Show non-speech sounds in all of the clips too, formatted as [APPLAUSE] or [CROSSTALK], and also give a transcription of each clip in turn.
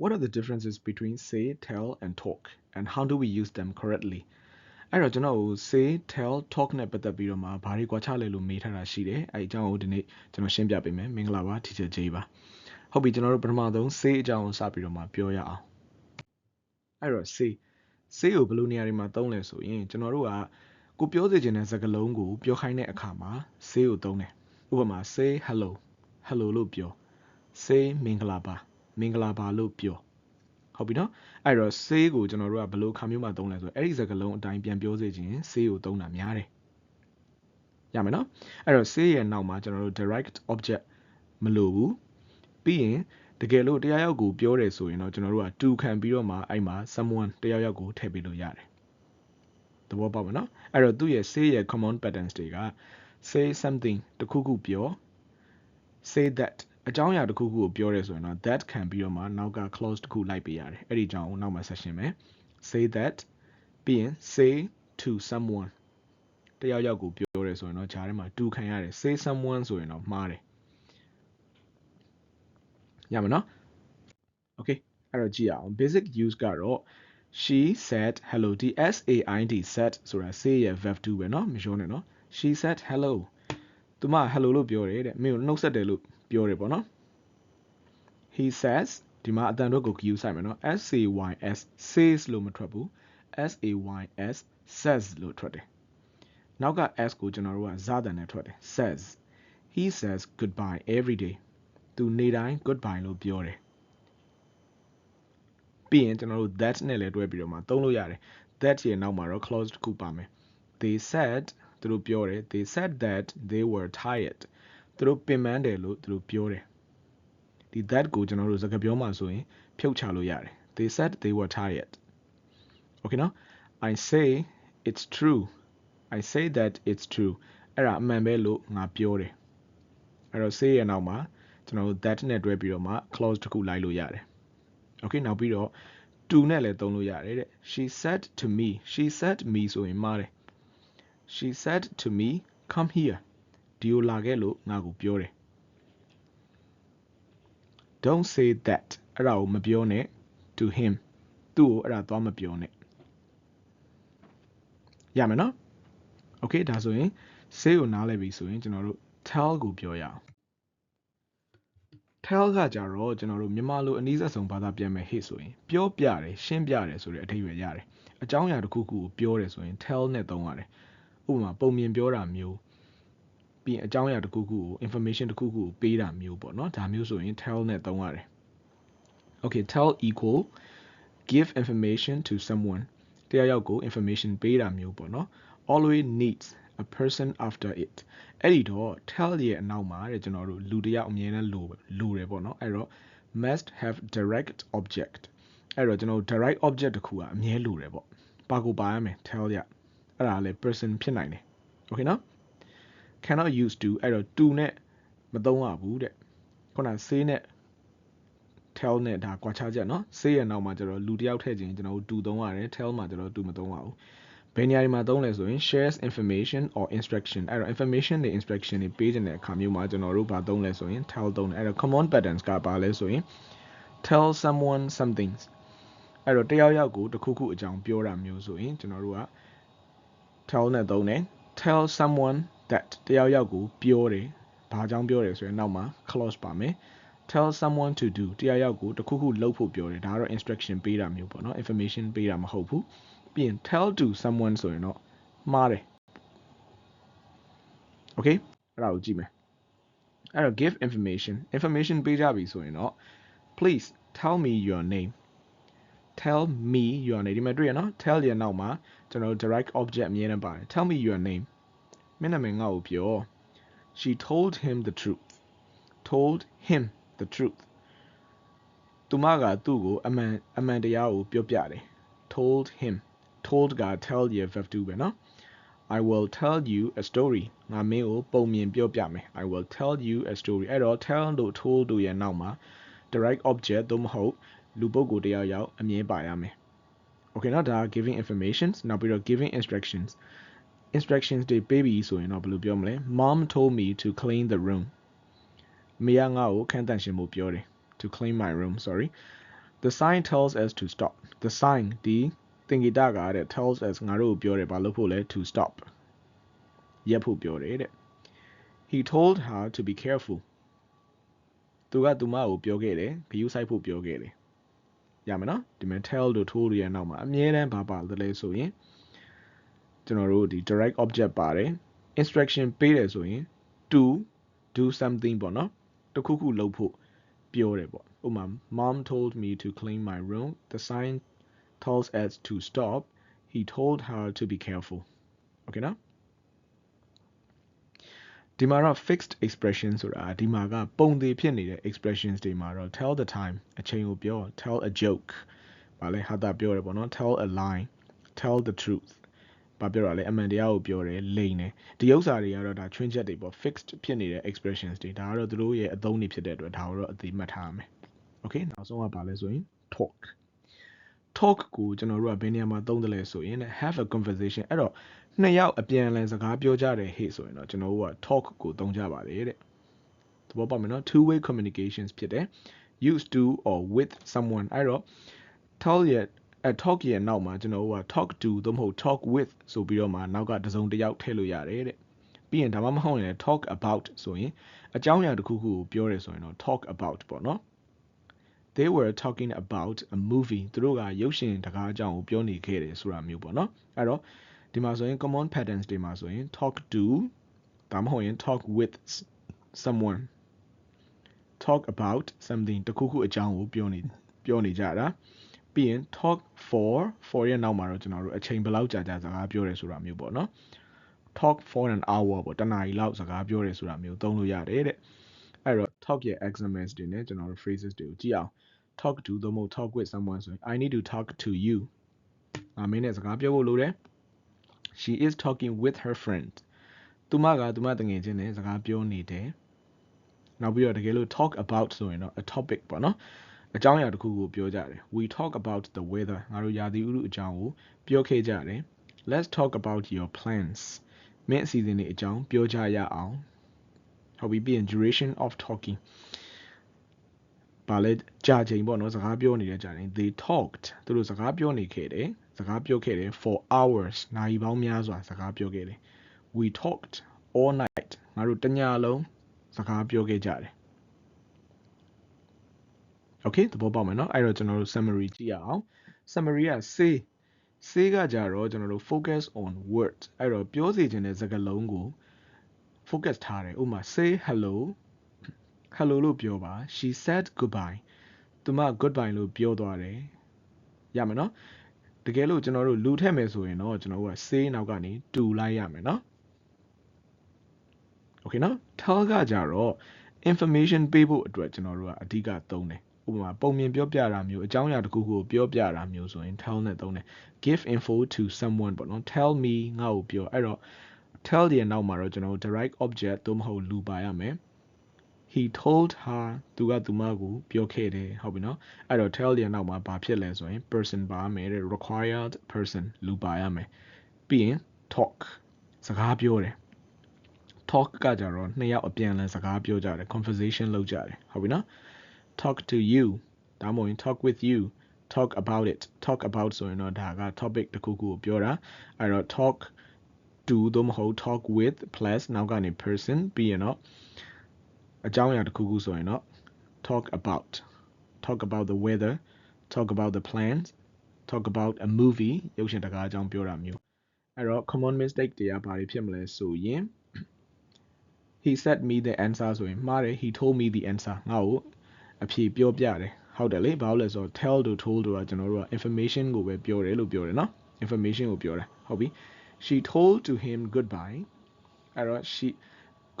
what are the differences between say tell and talk and how do we use them correctly အဲ့တော့ကျွန်တော်တို့ say tell talk နဲ့ပတ်သက်ပြီးတော့မှဘာတွေကွာခြားလဲလို့မေးထားတာရှိတယ်အဲ့အကြောင်းကိုဒီနေ့ကျွန်တော်ရှင်းပြပေးမယ်မင်္ဂလာပါ teacher J ပါဟုတ်ပြီကျွန်တော်တို့ပထမဆုံး say အကြောင်းကိုစပြီးတော့မှပြောရအောင်အဲ့တော့ say say ကိုဘယ်လိုနေရာတွေမှာသုံးလဲဆိုရင်ကျွန်တော်တို့ကကိုပြောစေချင်တဲ့စကားလုံးကိုပြောခိုင်းတဲ့အခါမှာ say ကိုသုံးတယ်ဥပမာ say hello hello လို့ပြော say မင်္ဂလာပါ မင်္ဂလာပါလို့ပြောဟုတ်ပြီနော်အဲ့တော့ say ကိုကျွန်တော်တို့ကဘယ်လိုခါမျိုးမှာသုံးလဲဆိုတော့အဲ့ဒီစကားလုံးအတိုင်းပြန်ပြောစေချင် say ကိုသုံးတာများတယ်ရမယ်နော်အဲ့တော့ say ရဲ့နောက်မှာကျွန်တော်တို့ direct object မလိုဘူးပြီးရင်တကယ်လို့တရားရောက်ကိုပြောတယ်ဆိုရင်တော့ကျွန်တော်တို့က to ခံပြီးတော့မှအဲ့မှာ someone တရားရောက်ကိုထည့်ပေးလို့ရတယ်သဘောပေါက်ပါနော်အဲ့တော့သူ့ရဲ့ say ရဲ့ common patterns တွေက say something တခုခုပြော say that အကြောင်းအရာတစ်ခုခုကိုပြောရဲဆိုရင်တော့ that ခံပြီးတော့မှနောက်က clause တစ်ခုလိုက်ပေးရတယ်အဲ့ဒီအကြောင်းကိုနောက်မှာဆက်ရှင်းမယ် say that ပြီးရင် say to someone တယောက်ယောက်ကိုပြောရဲဆိုရင်တော့ဂျားထဲမှာ to ခံရတယ် say someone ဆိုရင်တော့မှားတယ်ရမယ်နော် okay အဲ့တော့ကြည့်အောင် basic use ကတော့ she said hello ဒီ s a i d said ဆိုတာ say ရဲ့ verb to ပဲเนาะမပြောနဲ့เนาะ she said hello သူမ hello လို့ပြောတယ်တဲ့မင်းကိုနှုတ်ဆက်တယ်လို့ ပြောတယ်ပေါ့နော် he says ဒီမှာအတန်တော့ကို Q ဆိုင်မယ်နော် S A Y S says လို့မထွက်ဘူး S A Y S says လို့ထွက်တယ်နောက်က S ကိုကျွန်တော်တို့ကဇာတန်နဲ့ထွက်တယ် says he says goodbye every day သူနေတိုင်း goodbye လို့ပြောတယ်ပြီးရင်ကျွန်တော်တို့ that နဲ့လည်းတွဲပြီးတော့မှသုံးလို့ရတယ် that ရဲ့နောက်မှာတော့ clause တစ်ခုပါမယ် they said သူတို့ပြောတယ် they said that they were tired သူတို့ပင်ပန်းတယ်လို့သူတို့ပြောတယ်ဒီ that ကိုကျွန်တော်တို့စကားပြောမှဆိုရင်ဖြုတ်ချလို့ရတယ် they said they were tired okay နော် i say it's true i say that it's true အဲ့ဒါအမှန်ပဲလို့ငါပြောတယ်အဲ့တော့ say ရဲ့နောက်မှာကျွန်တော်တို့ that နဲ့တွဲပြီးတော့မှ clause တစ်ခုလိုက်လို့ရတယ် okay နောက်ပြီးတော့ to နဲ့လည်းသုံးလို့ရတယ်တဲ့ she said to me she said me ဆိုရင်မှားတယ် she said to me come here ဒီကိုလာခဲ့လို့ငါကိုပြောတယ် don't say that အဲ့ဒါကိုမပြောနဲ့ to him သူ့ကိုအဲ့ဒါသွားမပြောနဲ့ရမယ်နော် okay ဒါဆိုရင် say ကိုနားလည်ပြီဆိုရင်ကျွန်တော်တို့ tell ကိုပြောရအောင် tell ကကြတော့ကျွန်တော်တို့မြန်မာလိုအနည်းဆက်ဆုံးဘာသာပြန်မယ်ဟေ့ဆိုရင်ပြောပြတယ်ရှင်းပြတယ်ဆိုတဲ့အဓိပ္ပာယ်ရတယ်အကြောင်းအရာတစ်ခုခုကိုပြောတယ်ဆိုရင် tell နဲ့သုံးရတယ်ဥပမာပုံမြင်ပြောတာမျိုး ပြီးရင်အကြောင်းအရာတစ်ခုခုကို information တစ်ခုခုကိုပေးတာမျိုးပေါ့နော်ဒါမျိုးဆိုရင် tell နဲ့သုံးရတယ် okay tell equal give information to someone တရားရောက်ကို information ပေးတာမျိုးပေါ့နော် always needs a person after it အဲ့ဒီတော့ tell ရဲ့အနောက်မှာတဲ့ကျွန်တော်တို့လူတယောက်အမြဲတမ်းလိုလိုတယ်ပေါ့နော်အဲ့တော့ must have direct object အဲ့တော့ကျွန်တော်တို့ direct object တစ်ခုကအမြဲလိုတယ်ပေါ့ပါကိုပါရမယ် tell ရအဲ့ဒါလည်း person ဖြစ်နိုင်တယ် okay နော် cannot use do အဲ့တော့ do နဲ့မသုံးရဘူးတဲ့ခုန say နဲ့ tell နဲ့ဒါကွာခြားချက်နော် say ရဲ့နောက်မှာကျတော့လူတယောက်ထည့်ခြင်းကျွန်တော်တို့ do သုံးရတယ် tell မှာကျတော့ do မသုံးရဘူးဘယ်နေရာတွေမှာသုံးလဲဆိုရင် shares information or instruction အဲ့တော့ information တွေ instruction တွေပေးတဲ့အခါမျိုးမှာကျွန်တော်တို့ဘာသုံးလဲဆိုရင် tell သုံးတယ်အဲ့တော့ common patterns ကဘာလဲဆိုရင် tell someone something အဲ့တော့တယောက်ယောက်ကိုတစ်ခုခုအကြောင်းပြောတာမျိုးဆိုရင်ကျွန်တော်တို့က tell နဲ့သုံးတယ် tell someone that တယောက်ယောက်ကိုပြောတယ်ဘာကြောင့်ပြောတယ်ဆိုရင်နောက်မှာ clause ပါမယ် tell someone to do တယောက်ယောက်ကိုတခုခုလုပ်ဖို့ပြောတယ်ဒါကတော့ instruction ပေးတာမျိုးပေါ့နော် information ပေးတာမဟုတ်ဘူးပြီးရင် tell to someone ဆိုရင်တော့မှားတယ် okay အဲ့ဒါကိုကြည့်မယ်အဲ့တော့ give information information ပေးကြပြီဆိုရင်တော့ please tell me your name tell me your name ဒီမှာတွေ့ရနော် tell ရဲ့နောက်မှာကျွန်တော် direct object အမြဲတမ်းပါတယ် tell me your name မင်းနာမည်ငါ့ကိုပြော she told him the truth told him the truth သူမကသူ့ကိုအမှန်အမှန်တရားကိုပြောပြတယ် told him told က tell ရဲ့ verb to ပဲနော် I will tell you a story ငါမင်းကိုပုံမြင်ပြောပြမယ် I will tell you a story အဲ့တော့ tell တို့ told တို့ရဲ့နောက်မှာ direct object သို့မဟုတ်လူပုဂ္ဂိုလ်တယောက်ယောက်အမြဲပါရမယ် Okay နော်ဒါ giving informations နောက်ပြီးတော့ giving instructions Instructions တွေပေးပြီးဆိုရင်တော့ဘယ်လိုပြောမလဲ Mom told me to clean the room မိရငါ့ကိုခန်းတန့်ရှင်းဖို့ပြောတယ် to clean my room sorry the sign tells us to stop the sign ဒီသင်္ကေတကတဲ့ tells us ငါတို့ကိုပြောတယ်ဘာလို့ဖို့လဲ to stop ရပ်ဖို့ပြောတယ်တဲ့ he told her to be careful သူကသူမကိုပြောခဲ့တယ်ဂရုစိုက်ဖို့ပြောခဲ့တယ်ရမယ်နော်ဒီမှာ tell တို့ told တို့ရဲ့နောက်မှာအမြဲတမ်းဘာပါလဲဆိုရင် ကျွန်တော်တို့ဒီ direct object ပါတယ် instruction ပေးတယ်ဆိုရင် to do something ပေါ့နော်တခုခုလုပ်ဖို့ပြောတယ်ပေါ့ဥပမာ mom told me to clean my room the sign tells us to stop he told her to be careful okay နော်ဒီမှာတော့ fixed expression ဆိုတာဒီမှာကပုံသေးဖြစ်နေတဲ့ expressions တွေမှာတော့ tell the time အချိန်ကိုပြော tell a joke ဗာလဲဟာတာပြောတယ်ပေါ့နော် tell a lie tell the truth ဘာပြောတာလဲအမှန်တရားကိုပြောတယ်လိန်တယ်ဒီဥစ္စာတွေကတော့ဒါချွင်းချက်တွေပေါ့ fixed ဖြစ်နေတဲ့ expressions တွေဒါကတော့သူတို့ရဲ့အသုံးတွေဖြစ်တဲ့အတွက်ဒါကိုတော့အသိမှတ်ထားရမယ် okay နောက်ဆုံးကဘာလဲဆိုရင် talk talk ကိုကျွန်တော်တို့ကဘယ်နေရာမှာသုံးတယ်လဲဆိုရင် have a conversation အဲ့တော့နှစ်ယောက်အပြန်အလှန်စကားပြောကြတယ်ဟေ့ဆိုရင်တော့ကျွန်တော်တို့က talk ကိုသုံးကြပါတယ်တဲ့သဘောပေါက်မယ်နော် two way communications ဖြစ်တယ် used to or with someone အဲ့တော့ tell ရဲ့ အ talk ရဲ့နောက်မှာကျွန်တော်တို့က talk to သို့မဟုတ် talk with ဆိုပြီးတော့မှနောက်ကတစ်စုံတစ်ယောက်ထည့်လို့ရတယ်တဲ့ပြီးရင်ဒါမှမဟုတ်ရင် talk about ဆိုရင်အကြောင်းအရာတစ်ခုခုကိုပြောရဲဆိုရင်တော့ talk about ပေါ့နော် they were talking about a movie သူတို့ကရုပ်ရှင်တကားအကြောင်းကိုပြောနေခဲ့တယ်ဆိုတာမျိုးပေါ့နော်အဲ့တော့ဒီမှာဆိုရင် common patterns တွေမှာဆိုရင် talk to ဒါမှမဟုတ်ရင် talk with someone talk about something တခုခုအကြောင်းကိုပြောနေပြောနေကြတာ ပြီးရင် talk for for ရဲ့နောက်မှာတော့ကျွန်တော်တို့အချိန်ဘယ်လောက်ကြာကြာစကားပြောရဲဆိုတာမျိုးပေါ့နော် talk for an hour ပေါ့တနားရီလောက်စကားပြောရဲဆိုတာမျိုးသုံးလို့ရတယ်တဲ့အဲ့တော့ talk ရဲ့ examples တွေနဲ့ကျွန်တော်တို့ phrases တွေကိုကြည့်အောင် talk to သို့မဟုတ် talk with someone ဆိုရင် I need to talk to you ငါမင်းနဲ့စကားပြောဖို့လိုတယ် she is talking with her friend သူမကသူမတငယ်ချင်းနဲ့စကားပြောနေတယ်နောက်ပြီးတော့တကယ်လို့ talk about ဆိုရင်တော့ a topic ပေါ့နော် အကြောင်းအရာတစ်ခုကိုပြောကြတယ် we talk about the weather ငါတို့ရာသီဥတုအကြောင်းကိုပြောခဲ့ကြတယ် let's talk about your plans မင်းအစီအစဉ်တွေအကြောင်းပြောကြရအောင်ဟုတ်ပြီပြီးရင် duration of talking ဘာလဲကြာချိန်ပေါ့နော်စကားပြောနေတဲ့ကြာချိန် they talked သူတို့စကားပြောနေခဲ့တယ်စကားပြောခဲ့တယ် for hours နာရီပေါင်းများစွာစကားပြောခဲ့တယ် we talked all night ငါတို့တညလုံးစကားပြောခဲ့ကြတယ် okay သဘောပေါက်မယ်เนาะအဲ့တော့ကျွန်တော်တို့ summary ကြည့်ရအောင် summary က say say ကကြတော့ကျွန်တော်တို့ focus on words အဲ့တော့ပြောစီခြင်းတဲ့စကားလုံးကို focus ထားတယ်ဥပမာ say hello hello လို့ပြောပါ she said goodbye သူမ goodbye လို့ပြောသွားတယ်ရမယ်နော်တကယ်လို့ကျွန်တော်တို့လူထည့်မယ်ဆိုရင်တော့ကျွန်တော်တို့က say နောက်ကနေတူလိုက်ရမယ်နော် okay နော် tell ကကြတော့ information ပေးဖို့အတွက်ကျွန်တော်တို့ကအဓိကသုံးတယ် ဥပမာပုံမြင်ပြောပြတာမျိုးအကြောင်းအရာတစ်ခုခုကိုပြောပြတာမျိုးဆိုရင် tell နဲ့သုံးတယ် give info to someone ပေါ့နော် tell me ငါ့ကိုပြောအဲ့တော့ tell ရဲ့နောက်မှာတော့ကျွန်တော်တို့ direct object သို့မဟုတ်လူပါရမယ် he told her သူကသူမကိုပြောခဲ့တယ်ဟုတ်ပြီနော်အဲ့တော့ tell ရဲ့နောက်မှာဘာဖြစ်လဲဆိုရင် person ပါမယ်တဲ့ required person လူပါရမယ်ပြီးရင် talk စကားပြောတယ် talk ကကြတော့နှစ်ယောက်အပြန်အလှန်စကားပြောကြတယ် conversation လုပ်ကြတယ်ဟုတ်ပြီနော် talk to you ဒါမှမဟုတ် talk with you talk about it talk about ဆိုရင်တော့ဒါက topic တစ်ခုခုကိုပြောတာအဲ့တော့ talk to သို့မဟုတ် talk with plus နောက်ကနေ person ပြီးရင်တော့အကြောင်းအရာတစ်ခုခုဆိုရင်တော့ talk about talk about the weather talk about the plans talk about a movie ရုပ်ရှင်တကားအကြောင်းပြောတာမျိုးအဲ့တော့ common mistake တွေကဘာတွေဖြစ်မလဲဆိုရင် [CLEARS THROAT] he said me the answer ဆိုရင်မှားတယ် he told me the answer ငါ့ကို အဖြေပြောပြတယ်ဟုတ်တယ်လေဘာလို့လဲဆိုတော့ tell တို့ told တို့ကကျွန်တော်တို့က information ကိုပဲပြောတယ်လို့ပြောတယ်နော် information ကိုပြောတယ်ဟုတ်ပြီ she told to him goodbye အဲ့တော့ she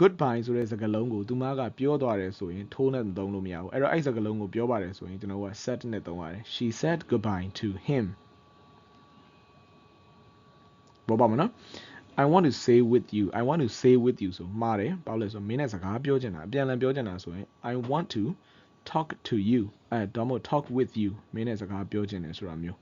goodbye ဆိုတဲ့စကားလုံးကိုသူမကပြောသွားတယ်ဆိုရင် told နဲ့သုံးလို့မရဘူးအဲ့တော့အဲ့စကားလုံးကိုပြောပါတယ်ဆိုရင်ကျွန်တော်က said နဲ့သုံးရတယ် she said goodbye to him ဘောပါမနော် I want to say with you I want to say with you ဆိုမှားတယ်ဘာလို့လဲဆိုမင်းနဲ့စကားပြောချင်တာအပြန်အလှန်ပြောချင်တာဆိုရင် I want to talk to you အဲတော့မို့ talk with you မင်းနဲ့စကားပြောချင်တယ်ဆိုတာမျိုး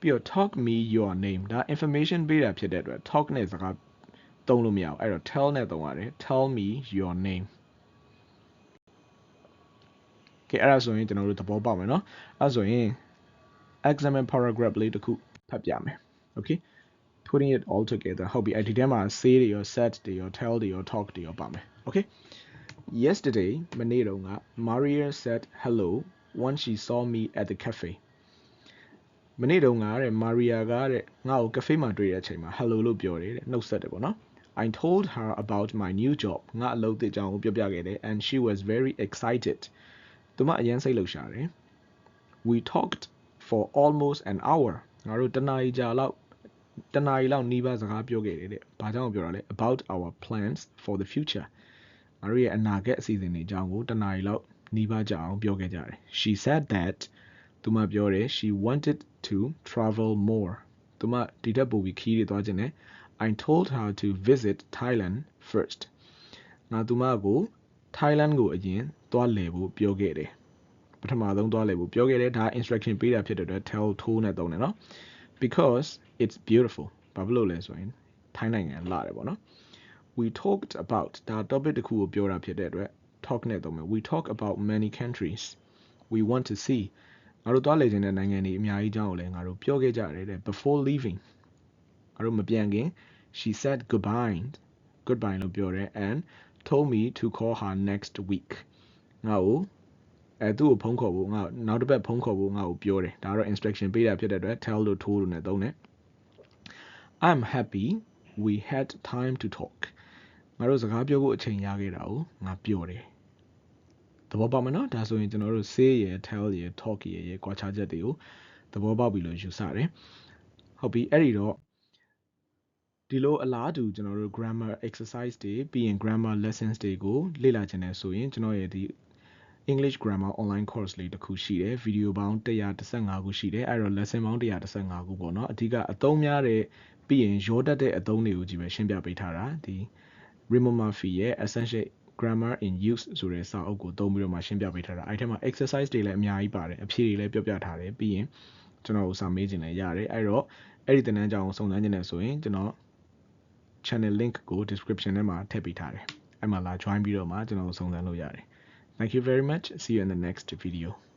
ပြီးတော့ talk me your name ဒါ information ပေးတာဖြစ်တဲ့အတွက် talk နဲ့စကားသုံးလို့မရဘူးအဲ့တော့ tell နဲ့သုံးရတယ် tell me your name ကဲအဲ့ဒါဆိုရင်ကျွန်တော်တို့သဘောပေါက်မယ်နော်အဲ့ဒါဆိုရင် examine paragraph လေးတစ်ခုဖတ်ပြမယ် okay putting it all together ဟုတ်ပြီအဲ့ဒီထဲမှာ say တွေရော set တွေရော tell တွေရော talk တွေရောပါမယ် okay yesterday မနေ့တုန်းက Maria said hello when she saw me at the cafe မနေ့တုန်းကတဲ့ Maria ကတဲ့ငါ့ကို cafe မှာတွေ့တဲ့အချိန်မှာ hello လို့ပြောတယ်တဲ့နှုတ်ဆက်တယ်ပေါ့နော် I told her about my new job ငါအလုပ်သစ်အကြောင်းကိုပြောပြခဲ့တယ် and she was very excited သူမအရင်စိတ်လှုပ်ရှားတယ် we talked for almost an hour ငါတို့တနားရီကြာလောက်တနားရီလောက်နှီးပါးစကားပြောခဲ့တယ်တဲ့ဘာကြောင့်ပြောတာလဲ about our plans for the future ငါတို့ရဲ့အနာဂတ်အစီအစဉ်တွေအကြောင်းကိုတနားရီလောက်နှီးပါးကြအောင်ပြောခဲ့ကြတယ် she said that သူမပြောတယ် she wanted to travel more သူမဒီတက်ပို့ပြီးခီးတွေသွားခြင်းနဲ့ I told her to visit Thailand first ငါသူမကို Thailand ကိုအရင်သွားလည်ဖို့ပြောခဲ့တယ်ပထမဆုံးသွားလည်ဖို့ပြောခဲ့တယ်ဒါ instruction ပေးတာဖြစ်တဲ့အတွက် tell to နဲ့သုံးတယ်နော် because it's beautiful ဘာဖြစ်လို့လဲဆိုရင်ထိုင်းနိုင်ငံလာတယ်ပေါ့နော် we talked about ဒါ topic တစ်ခုကိုပြောတာဖြစ်တဲ့အတွက် talk နဲ့သုံးမယ် we talk about many countries we want to see ငါတို့သွားလေခြင်းတဲ့နိုင်ငံတွေအများကြီးအကြောင်းကိုလည်းငါတို့ပြောခဲ့ကြတယ်တဲ့ before leaving ငါတို့မပြန်ခင် she said goodbye goodbye လို့ပြောတယ် and told me to call her next week ငါ့ကိုအဲသူ့ကိုဖုန်းခေါ်ဖို့ငါနောက်တစ်ပတ်ဖုန်းခေါ်ဖို့ငါ့ကိုပြောတယ်ဒါတော့ instruction ပေးတာဖြစ်တဲ့အတွက် tell လို့ told လို့နဲ့သုံးတယ် I'm happy we had time to talk ငါတို့စကားပြောဖို့အချိန်ရခဲ့တာကိုငါပြောတယ်သဘောပေါက်မနော်ဒါဆိုရင်ကျွန်တော်တို့ say ရယ် tell ရယ် talk ရယ်ရယ်ကွာခြားချက်တွေကိုသဘောပေါက်ပြီလို့ယူဆတယ်ဟုတ်ပြီအဲ့ဒီတော့ဒီလိုအလားတူကျွန်တော်တို့ grammar exercise တွေပြီးရင် grammar lessons တွေကိုလေ့လာခြင်းနဲ့ဆိုရင်ကျွန်တော်ရဲ့ဒီ English grammar online course လေးတစ်ခုရှိတယ်ဗီဒီယိုပေါင်း115ခုရှိတယ်အဲ့တော့ lesson ပေါင်း115ခုပေါ့နော်အဓိကအသုံးများတဲ့ပြီးရင်ရောတတ်တဲ့အသုံးတွေကိုကြည့်ပဲရှင်းပြပေးထားတာဒီ Raymond Murphy ရဲ့ essential grammar in use ဆိုတဲ့စာအုပ်ကိုသုံးပြီးတော့မှရှင်းပြပေးထားတာအဲ့ထက်မှာ exercise တွေလည်းအများကြီးပါတယ်အဖြေတွေလည်းပြောပြထားတယ်ပြီးရင်ကျွန်တော်ကိုစာမေးခြင်းလည်းရတယ်အဲ့တော့အဲ့ဒီသင်တန်းကြောင်းစုံစမ်းခြင်းနဲ့ဆိုရင်ကျွန်တော် channel link ကို description ထဲမှာထည့်ပေးထားတယ်အဲ့မှာလာ join ပြီးတော့မှကျွန်တော်စုံစမ်းလို့ရတယ် Thank you very much. See you in the next video.